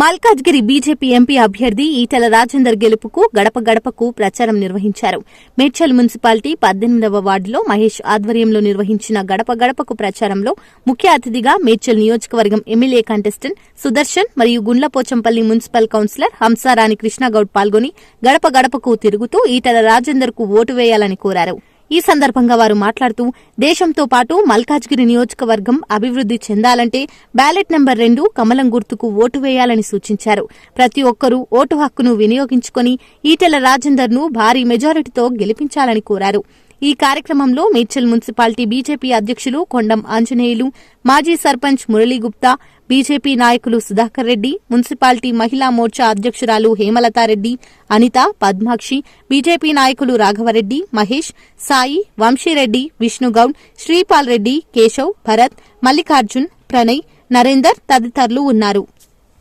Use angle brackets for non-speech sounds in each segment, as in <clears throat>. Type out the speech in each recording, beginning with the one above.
Malkajgiri BJP MP అభ్యర్థి ఈటెల రాజేందర్ గెలుపుకు గడప గడపకు ప్రచారం నిర్వహించారు. మేడ్చల్ మున్సిపాలిటీ పద్దెనిమిదవ వార్డులో మహేష్ ఆధ్వర్యంలో నిర్వహించిన గడప గడపకు ప్రచారంలో ముఖ్య అతిథిగా మేడ్చల్ నియోజకవర్గం ఎమ్మెల్యే కంటెస్టెంట్ సుదర్శన్ మరియు గుండ్లపోచంపల్లి మున్సిపల్ కౌన్సిలర్ హంసారాణి కృష్ణగౌడ్ పాల్గొని గడప గడపకు తిరుగుతూ ఈటెల రాజేందర్కు ఓటు వేయాలని కోరారు. ఈ సందర్భంగా వారు మాట్లాడుతూ దేశంతో పాటు మల్కాజ్గిరి నియోజకవర్గం అభివృద్ది చెందాలంటే బ్యాలెట్ నెంబర్ రెండు కమలం గుర్తుకు ఓటు వేయాలని సూచించారు. ప్రతి ఒక్కరూ ఓటు హక్కును వినియోగించుకుని ఈటెల రాజేందర్ను భారీ మెజారిటీతో గెలిపించాలని కోరారు. ఈ కార్యక్రమంలో మేడ్చల్ మున్సిపాలిటీ బీజేపీ అధ్యక్షులు కొండం ఆంజనేయులు మాజీ సర్పంచ్ మురళీగుప్తా బీజేపీ నాయకులు సుధాకర్ రెడ్డి మున్సిపాలిటీ మహిళా మోర్చా అధ్యక్షురాలు హేమలతారెడ్డి అనిత పద్మాక్షి బీజేపీ నాయకులు రాఘవరెడ్డి మహేష్ సాయి వంశీరెడ్డి విష్ణుగౌడ్ శ్రీపాల్ రెడ్డి కేశవ్ భరత్ మల్లికార్జున్ ప్రణయ్ నరేందర్ తదితరులు ఉన్నారు.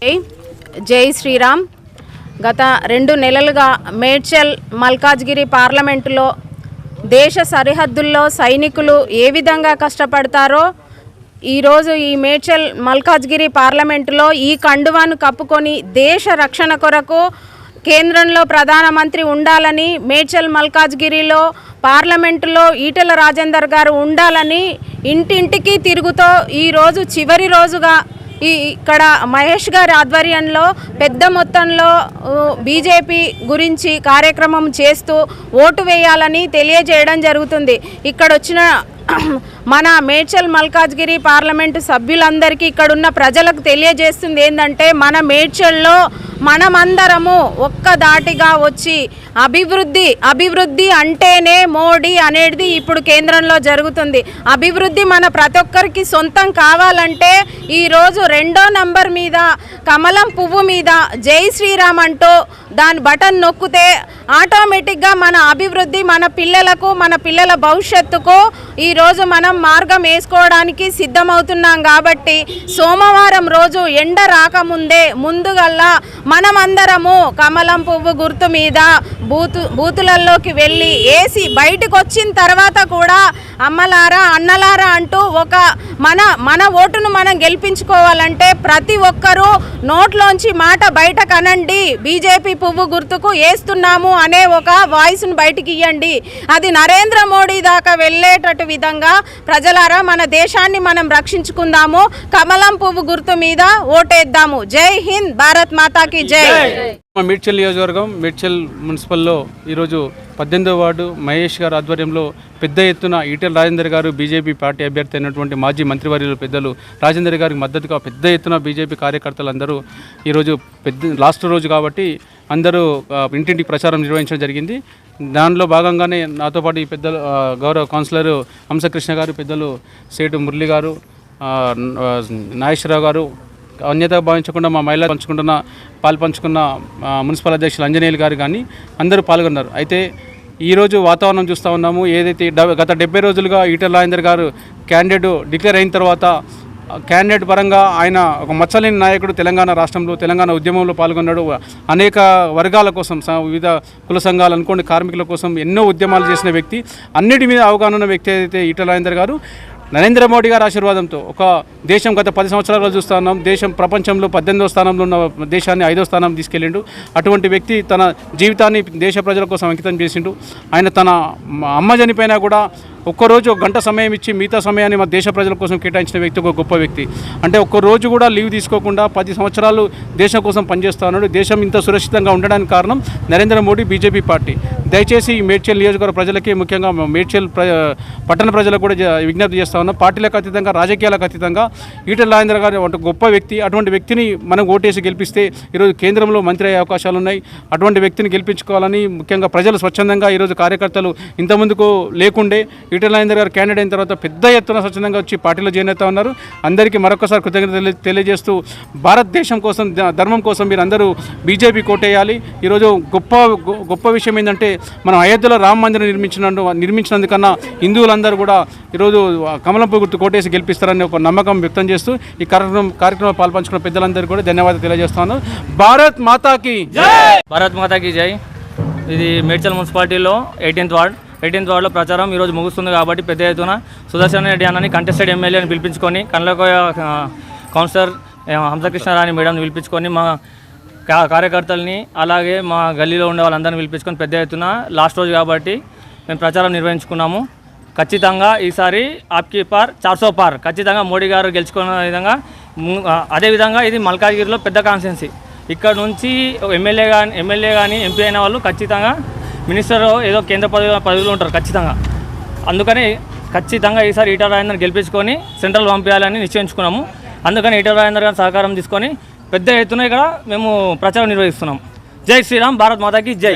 జై జై శ్రీరామ్. గత రెండు నెలలుగా మేడ్చల్ మల్కాజ్గిరి పార్లమెంటులో దేశ సరిహద్దుల్లో సైనికులు ఏ విధంగా కష్టపడతారో ఈరోజు ఈ మేడ్చల్ మల్కాజ్గిరి పార్లమెంటులో ఈ కండువాను కప్పుకొని దేశ రక్షణ కొరకు కేంద్రంలో ప్రధానమంత్రి ఉండాలని మేడ్చల్ మల్కాజ్గిరిలో పార్లమెంటులో ఈటల రాజేందర్ గారు ఉండాలని ఇంటింటికి తిరుగుతూ ఈరోజు చివరి రోజుగా ఈ ఇక్కడ మహేష్ గారి ఆధ్వర్యంలో పెద్ద మొత్తంలో బీజేపీ గురించి కార్యక్రమం చేస్తూ ఓటు వేయాలని తెలియజేయడం జరుగుతుంది. ఇక్కడ వచ్చిన <clears throat> మన మేడ్చల్ మల్కాజ్గిరి పార్లమెంటు సభ్యులందరికీ ఇక్కడున్న ప్రజలకు తెలియజేస్తుంది ఏంటంటే మన మేడ్చల్లో మనమందరము ఒక్క దాటిగా వచ్చి అభివృద్ధి అభివృద్ధి అంటేనే మోడీ అనేది ఇప్పుడు కేంద్రంలో జరుగుతుంది. అభివృద్ధి మన ప్రతి ఒక్కరికి సొంతం కావాలంటే ఈరోజు రెండో నంబర్ మీద కమలం పువ్వు మీద జై శ్రీరామ్ అంటూ దాని బటన్ నొక్కితే ఆటోమేటిక్గా మన అభివృద్ధి మన పిల్లలకు మన పిల్లల భవిష్యత్తుకు ఈరోజు మనం మార్గం వేసుకోవడానికి సిద్ధమవుతున్నాం కాబట్టి సోమవారం రోజు ఎండ రాకముందే ముందుగల్లా మనమందరము కమలం పువ్వు గుర్తు మీద బూతు బూతులలోకి వెళ్ళి వేసి బయటకు వచ్చిన తర్వాత కూడా అమ్మలారా అన్నలారా అంటూ ఒక మన మన ఓటును మనం గెలిపించుకోవాలంటే ప్రతి ఒక్కరూ నోట్లోంచి మాట బయట కనండి. బీజేపీ పువ్వు గుర్తుకు వేస్తున్నాము అనే ఒక వాయిస్ను బయటికి ఇవ్వండి అది నరేంద్ర మోడీ దాకా వెళ్ళేటట్టు విధంగా ప్రజలారా మన దేశాన్ని మనం రక్షించుకుందాము. కమలం పువ్వు గుర్తు మీద ఓటేద్దాము. జై హింద్ భారత్ మాతాకి జై. మా మేడ్చల్ నియోజకవర్గం మేడ్చల్ మున్సిపల్లో ఈరోజు పద్దెనిమిదో వార్డు మహేష్ గారు ఆధ్వర్యంలో పెద్ద ఎత్తున ఈటెల రాజేందర్ గారు బీజేపీ పార్టీ అభ్యర్థి అయినటువంటి మాజీ మంత్రివర్యులు పెద్దలు రాజేందర్ గారికి మద్దతుగా పెద్ద ఎత్తున బీజేపీ కార్యకర్తలందరూ ఈరోజు పెద్ద లాస్ట్ రోజు కాబట్టి అందరూ ఇంటింటికి ప్రచారం నిర్వహించడం జరిగింది. దానిలో భాగంగానే నాతో పాటు ఈ పెద్దలు గౌరవ కౌన్సిలర్ హంసకృష్ణ గారు పెద్దలు సేటు మురళి గారు నాగేశ్వరరావు గారు అన్యత భావించకుండా మా మహిళలు పంచుకుంటున్న పాలు పంచుకున్న మున్సిపల్ అధ్యక్షులు అంజనేయులు గారు కానీ అందరూ పాల్గొన్నారు. అయితే ఈరోజు వాతావరణం చూస్తూ ఉన్నాము. ఏదైతే గత డెబ్బై రోజులుగా ఈటల రాజేందర్ గారు క్యాండిడేట్ డిక్లేర్ అయిన తర్వాత క్యాండిడేట్ పరంగా ఆయన ఒక మచ్చలేని నాయకుడు తెలంగాణ రాష్ట్రంలో తెలంగాణ ఉద్యమంలో పాల్గొన్నాడు. అనేక వర్గాల కోసం స- వివిధ కుల సంఘాలు అనుకోండి కార్మికుల కోసం ఎన్నో ఉద్యమాలు చేసిన వ్యక్తి అన్నిటి మీద అవగాహన ఉన్న వ్యక్తి అయితే ఈటల రాజేందర్ గారు. నరేంద్ర మోడీ గారి ఆశీర్వాదంతో ఒక దేశం గత పది సంవత్సరాలు చూస్తా ఉన్నాం. దేశం ప్రపంచంలో పద్దెనిమిదో స్థానంలో ఉన్న దేశాన్ని ఐదో స్థానం తీసుకెళ్ళిండు. అటువంటి వ్యక్తి తన జీవితాన్ని దేశ ప్రజల కోసం అంకితం చేసిండు. ఆయన తన అమ్మ చనిపోయినా కూడా ఒక్కరోజు ఒక గంట సమయం ఇచ్చి మిగతా సమయాన్ని మా దేశ ప్రజల కోసం కేటాయించిన వ్యక్తి ఒక గొప్ప వ్యక్తి. అంటే ఒక్క రోజు కూడా లీవ్ తీసుకోకుండా పది సంవత్సరాలు దేశం కోసం పనిచేస్తున్నాడు. దేశం ఇంత సురక్షితంగా ఉండడానికి కారణం నరేంద్ర మోడీ బీజేపీ పార్టీ. దయచేసి ఈ మేడ్చల్ నియోజకవర్గ ప్రజలకి ముఖ్యంగా మేడ్చల్ పట్టణ ప్రజలకు కూడా జ- విజ్ఞప్తి చేస్తా ఉన్నాం. పార్టీలకు అతీతంగా రాజకీయాలకు అతీతంగా ఈటల రాజేంద్ర గారు ఒక గొప్ప వ్యక్తి. అటువంటి వ్యక్తిని మనం ఓటేసి గెలిపిస్తే ఈరోజు కేంద్రంలో మంత్రి అయ్యే అవకాశాలు ఉన్నాయి. అటువంటి వ్యక్తిని గెలిపించుకోవాలని ముఖ్యంగా ప్రజలు స్వచ్ఛందంగా ఈరోజు కార్యకర్తలు ఇంతమందుకు లేకుండే ఈటల రాజేందర్ గారు క్యాండిడేట్ అయిన తర్వాత పెద్ద ఎత్తున స్వచ్ఛందంగా వచ్చి పార్టీలో జాయిన్ అవుతా ఉన్నారు. అందరికీ మరొకసారి కృతజ్ఞతలు తెలియ- తెలియజేస్తూ భారతదేశం కోసం ధర్మం కోసం మీరు అందరూ బీజేపీ కోటేయాలి. ఈరోజు గొప్ప గొప్ప విషయం ఏంటంటే మనం అయోధ్యలో రామ మందిరం నిర్మించిన నిర్మించినందుకన్నా హిందువులందరూ కూడా ఈరోజు కమలంపు గుర్తు కోటేసి గెలిపిస్తారని ఒక నమ్మకం వ్యక్తం చేస్తూ ఈ కార్యక్రమం కార్యక్రమంలో పాల్పంచుకున్న పెద్దలందరికీ కూడా ధన్యవాదాలు తెలియజేస్తున్నాను. భారత్ మాతాకి భారత్ మాతాకి జై. ఇది మేడ్చల్ మున్సిపాలిటీలో ఎయిటీన్త్ వార్డ్. ఎయిటీన్త్ వార్డులో ప్రచారం ఈరోజు ముగుస్తుంది కాబట్టి పెద్ద ఎత్తున సుదర్శన్ రెడ్డి అన్నని కంటెస్టెడ్ ఎమ్మెల్యేని పిలిపించుకొని కన్లకోయ కౌన్సిలర్ హంసకృష్ణారాణి మేడం పిలిపించుకొని మా కా- కార్యకర్తల్ని అలాగే మా గల్లీలో ఉండే వాళ్ళందరినీ పిలిపించుకొని పెద్ద ఎత్తున లాస్ట్ రోజు కాబట్టి మేము ప్రచారం నిర్వహించుకున్నాము. ఖచ్చితంగా ఈసారి ఆప్కి పార్ చార్సో పార్. ఖచ్చితంగా మోడీ గారు గెలుచుకున్న విధంగా అదేవిధంగా ఇది మల్కాజ్గిరిలో పెద్ద కాన్స్టెన్సీ ఇక్కడ నుంచి ఎమ్మెల్యే కానీ ఎమ్మెల్యే కానీ ఎంపీ అయిన వాళ్ళు ఖచ్చితంగా మినిస్టర్ ఏదో కేంద్ర పదవి పదవిలో ఉంటారు ఖచ్చితంగా. అందుకని ఖచ్చితంగా ఈసారి ఈటల రాజేందర్ గెలిపించుకొని సెంట్రల్ పంపించాలని నిశ్చయించుకున్నాము. అందుకని ఈటల రాజేందర్ గారి సహకారం తీసుకొని పెద్ద ఎత్తున ఇక్కడ మేము ప్రచారం నిర్వహిస్తున్నాం. జై శ్రీరామ్ భారత్ మాతాకి జై.